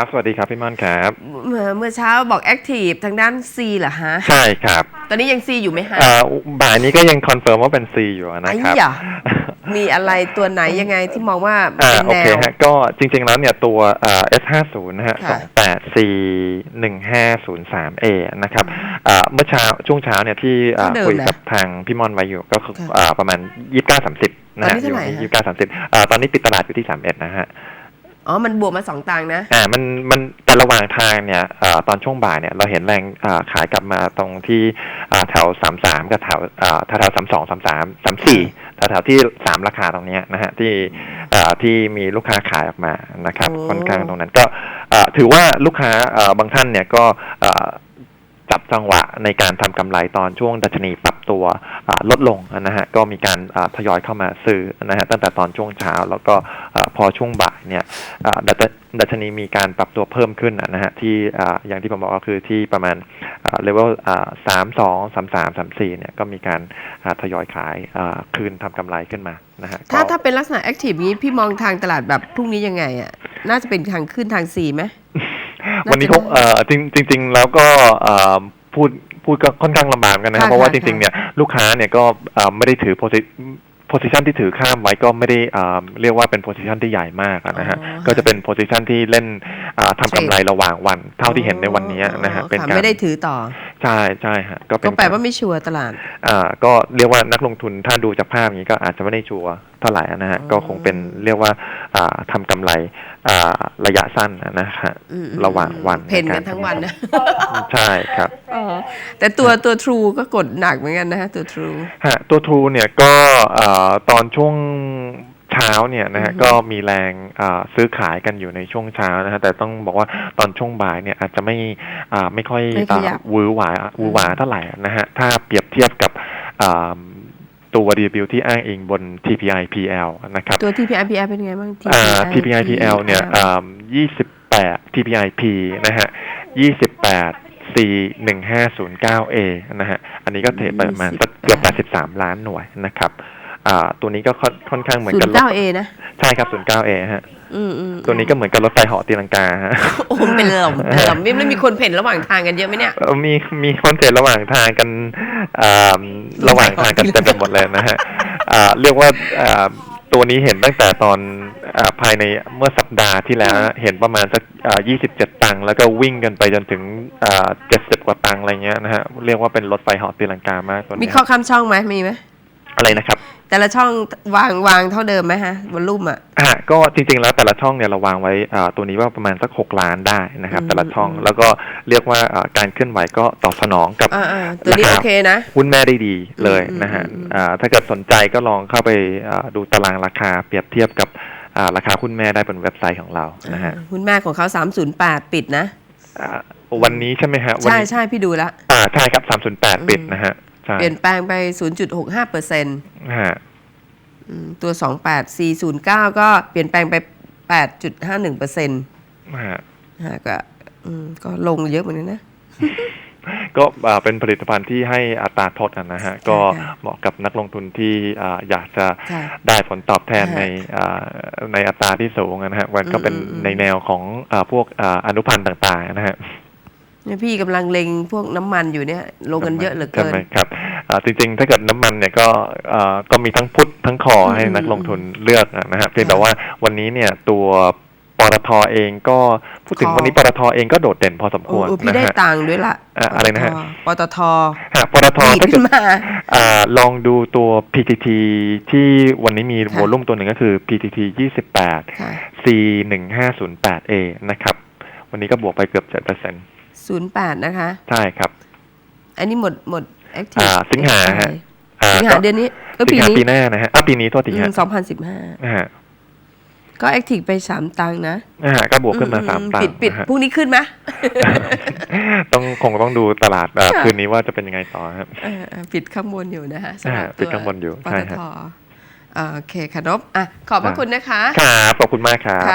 ครับ สวัสดีครับพี่ม่อนครับ เมื่อเมื่อเช้าบอกแอคทีฟทางด้าน C เหรอฮะ ใช่ครับ ตอนนี้ยัง C อยู่ไหมฮะ เอ่อบ่ายนี้ก็ยังคอนเฟิร์มว่าเป็น C อยู่นะไอ้ครับ หยะมีอะไรตัวไหนยังไงที่มองว่าอ่าเป็นโอแนเคว ฮะก็จริง ๆ แล้วเนี่ยตัวเอ่อ S50 นะฮะค่ะ 28C1503A นะครับอ่าเมื่อเช้าช่วงเช้าเนี่ยที่อ่าเดิมคุยนะกับทางพี่ม่อนไว้อยู่ก็คือค่ะอ่าประมาณ 2930นะฮะตอนนี้เท่าไหร่อยู่ฮะที่2930อ่าตอนนี้ปิดตลาดอยู่ที่ 31 นะฮะ อ๋อ มันบวกมาสองตังค์นะ อ่า มัน มัน แต่ระหว่างทางเนี่ยเอ่อตอนช่วงบ่ายเนี่ย เราเห็นแรงอ่าขายกลับมาตรงที่อ่าแถวสามสามกับแถวอ่าแถวสามสองสามสามสามสี่แถวแถวที่สามราคาตรงเนี้ยนะฮะที่อ่าที่มีลูกค้าขายออกมานะครับโอ้ค่อนข้างตรงนั้นก็อ่าถือว่าลูกค้าอ่าบางท่านเนี่ยก็อ่า จับจังหวะในการทำกำไรตอนช่วงดัชนีปรับตัวอ่าลดลงนะฮะก็มีการอ่าทยอยเข้ามาซื้อนะฮะตั้งแต่ตอนช่วงเช้า แล้วก็อ่าพอช่วงบ่ายเนี่ยอ่าดัชดัชนีมีการปรับตัวเพิ่มขึ้นนะฮะที่อ่าอย่างที่ผมบอกก็คือที่ประมาณเลเวลสามสองสามสามสามสี่เนี่ยก็มีการอ่าทยอยขายอ่าคืนทำกำไรขึ้นมานะฮะถ้าก็ถ้าเป็นลักษณะแอคทีฟนี้พี่มองทางตลาดแบบพรุ่งนี้ยังไงอะน่าจะเป็นทางขึ้นทาง C ไหม วันนี้เขาเอ่อจริงจริง ๆ แล้วก็เอ่อพูดพูดก็ค่อนข้างลำบากกันนะครับค่ะเพราะว่าค่ะจริงๆเนี่ยลูกค้าเนี่ยก็เอ่อไม่ได้ถือโพสิโพซิชันที่ถือข้ามไว้ก็ไม่ได้เอ่อเรียกว่าเป็นโพซิชันที่ใหญ่มากอะนะฮะอ๋อก็จะเป็นโพซิชันที่เล่นอ่าทำกำไรระหว่างวัน เท่าที่เห็นในวันนี้นะฮะอ๋อเป็นค่ะการไม่ได้ถือต่อ ใช่ใช่ฮะก็เป็ก็นแปลกรว่าไม่ชัวร์ตลาด อ่า ก็เรียกว่านักลงทุนถ้าดูจากภาพอย่างนี้ก็อาจจะไม่ได้ชัวร์เท่าไหร่นะฮะอ๋อก็คงเป็นเรียกว่า อ่าทำกำไร อ่า ระยะสั้นนะฮะอืมระหว่างวันเพนกันทั้งวันนะ ใช่ครับแต่ตัวตัว True ก็กดหนักเหมือนกันนะฮะตัว True ฮะตัวทูเนี่ยก็เอ่อตอนช่วง เช้าเนี่ยนะฮะอือฮึก็มีแรงอ่าซื้อขายกันอยู่ในช่วงเช้านะฮะแต่ต้องบอกว่าตอนช่วงบ่ายเนี่ยอาจจะไม่อ่าไม่ค่อยไม่ขยับอ่าหวือหวาหวือหวาเท่าไหร่นะฮะถ้าเปรียบเทียบกับอ่าตัว DW ที่อ้างอิงบน TPI PL นะครับตัว TPI PL เป็นไงบ้างอ่า TPI PL เนี่ยอ่า28 TPI P นะฮะ28 C 1509 A นะฮะ อันนี้ก็เทรดไปประมาณสักเกือบ83 ล้านหน่วยนะครับ อ่า ตัวนี้ก็ค่อนค่อนข้างเหมือนศูกันนย์เก้า A นะใช่ครับ 09A ฮะอืมอืมตัวนี้ก็เหมือนกับรถไฟเหาะตีลังกาฮะโอ้โหเป็นหล่อมเป็นหล่อมไม่ไม่มีคนเพ่นระหว่างทางกันเยอะไหมเนี่ยเอ่อมีมีคอนเทนต์ระหว่างทางกันอ่าระหว่างทางกันเต็มไปหมดเลยนะฮะอ่าเรียกว่าอ่าตัวนี้เห็นตั้งแต่ตอนอาภายในเมื่อสัปดาห์ที่แล้ว เห็นประมาณสักยี่สิบเจ็ดตังค์แล้วก็วิ่งกันไปจนถึงเจ็ดสิบกว่าตังค์อะไรเงี้ยนะฮะเรียกว่าเป็นรถไฟเหาะตีลังกามากตัวมีนี้ข้อข้ามช่องไหมมีไหมอะไรนะครับ แต่ละช่องวางวางเท่าเดิมไหมฮะวอลลุ่มอะอะก็จริงๆแล้วแต่ละช่องเนี่ยเราวางไว้อ่าตัวนี้ว่าประมาณสักหกล้านได้นะครับอืมแต่ละช่องอืมแล้วก็เรียกว่าอ่าการเคลื่อนไหวก็ตอบสนองกับอ่าอ่าตัวนี้ราคาโอเคนะหุ้นแม่ได้ดีเลยอืมนะฮะอืมอืมอ่าถ้าเกิดสนใจก็ลองเข้าไปอ่าดูตารางราคาเปรียบเทียบกับอ่าราคาหุ้นแม่ได้บนเว็บไซต์ของเรานะฮะหุ้นแม่ของเขา308ปิดนะอ่าวันนี้ใช่ไหมฮะวันใช่นี้ใช่พี่ดูแล้วอ่าใช่ครับ308ปิดนะฮะใช่ เปลี่ยนแปลงไป 0.65เปอร์เซ็นต์นะฮะตัว 28409 ก็เปลี่ยนแปลงไป 8.51เปอร์เซ็นต์นะฮะก็อืมก็ลงเยอะเหมือนกันนะก็อ่าเป็นผลิตภัณฑ์ที่ให้อัตราทดอะนะฮะก็ค่ะเหมาะกับนักลงทุนที่อ่าอยากจะค่ะได้ผลตอบแทนค่ะในอ่าในอัตราที่สูงอะนะฮะมันก็เป็นอืมอืมในแนวของอาพวกอ่าอนุพันธ์ต่างๆนะฮะเนี่ยพี่กำลังเล็งพวกน้ำมันอยู่เนี่ยลงกันเยอะเหลือใช่เกินไหมครับอ่า จริงๆ ถ้าเกิดน้ำมันเนี่ยก็อ่าก็มีทั้งพุททั้งคอให้อืมนักลงทุนเลือกอะนะฮะเพียงแต่ค่ะว่าวันนี้เนี่ยตัวปตทเองก็พูดถึงคอวันนี้ปตทเองก็โดดเด่นพอสมคโอ้วรโอ้พี่นะได้ฮะตังค์ด้วยล่ะอะอะไรนะฮะปตทฮะปตทดีดถ้าเกิขึ้ดนมาอ่าลองดูตัว PTT ที่วันนี้มีค่ะโวลุ่มตัวหนึ่งก็คือ PTT 28ค่ะ C 1508A นะครับ วันนี้ก็บวกไปเกือบ7%เปอร์เซ็นต์08นะคะ ใช่ครับ อันนี้หมดหมด แอคทีฟอ่าสิงหาฮะอ่าสิงหาก็เดือนนี้ก็สิปีงหานี้ปีหน้านะฮะอะปีนี้โทษทีฮะสองพันสิบห้านะฮะก็แอคทีฟไปสามตังค์นะนะฮะก็บวกขึ้นมาอืสามตังปิดค์ปิดนะฮะพรุ่งนี้ขึ้นไหมต้องคงต้องดูตลาดเอ่อค่ะคืนนี้ว่าจะเป็นยังไงต่อครับเออเออปิดข้างบนอยู่นะคะสำหรับอ่าปิดข้างบนอยู่ปใช่ตฮะทอ่าโอเคค่ะนบอะขอบพระคุณนะคะครับขอบคุณมากครับค่ะ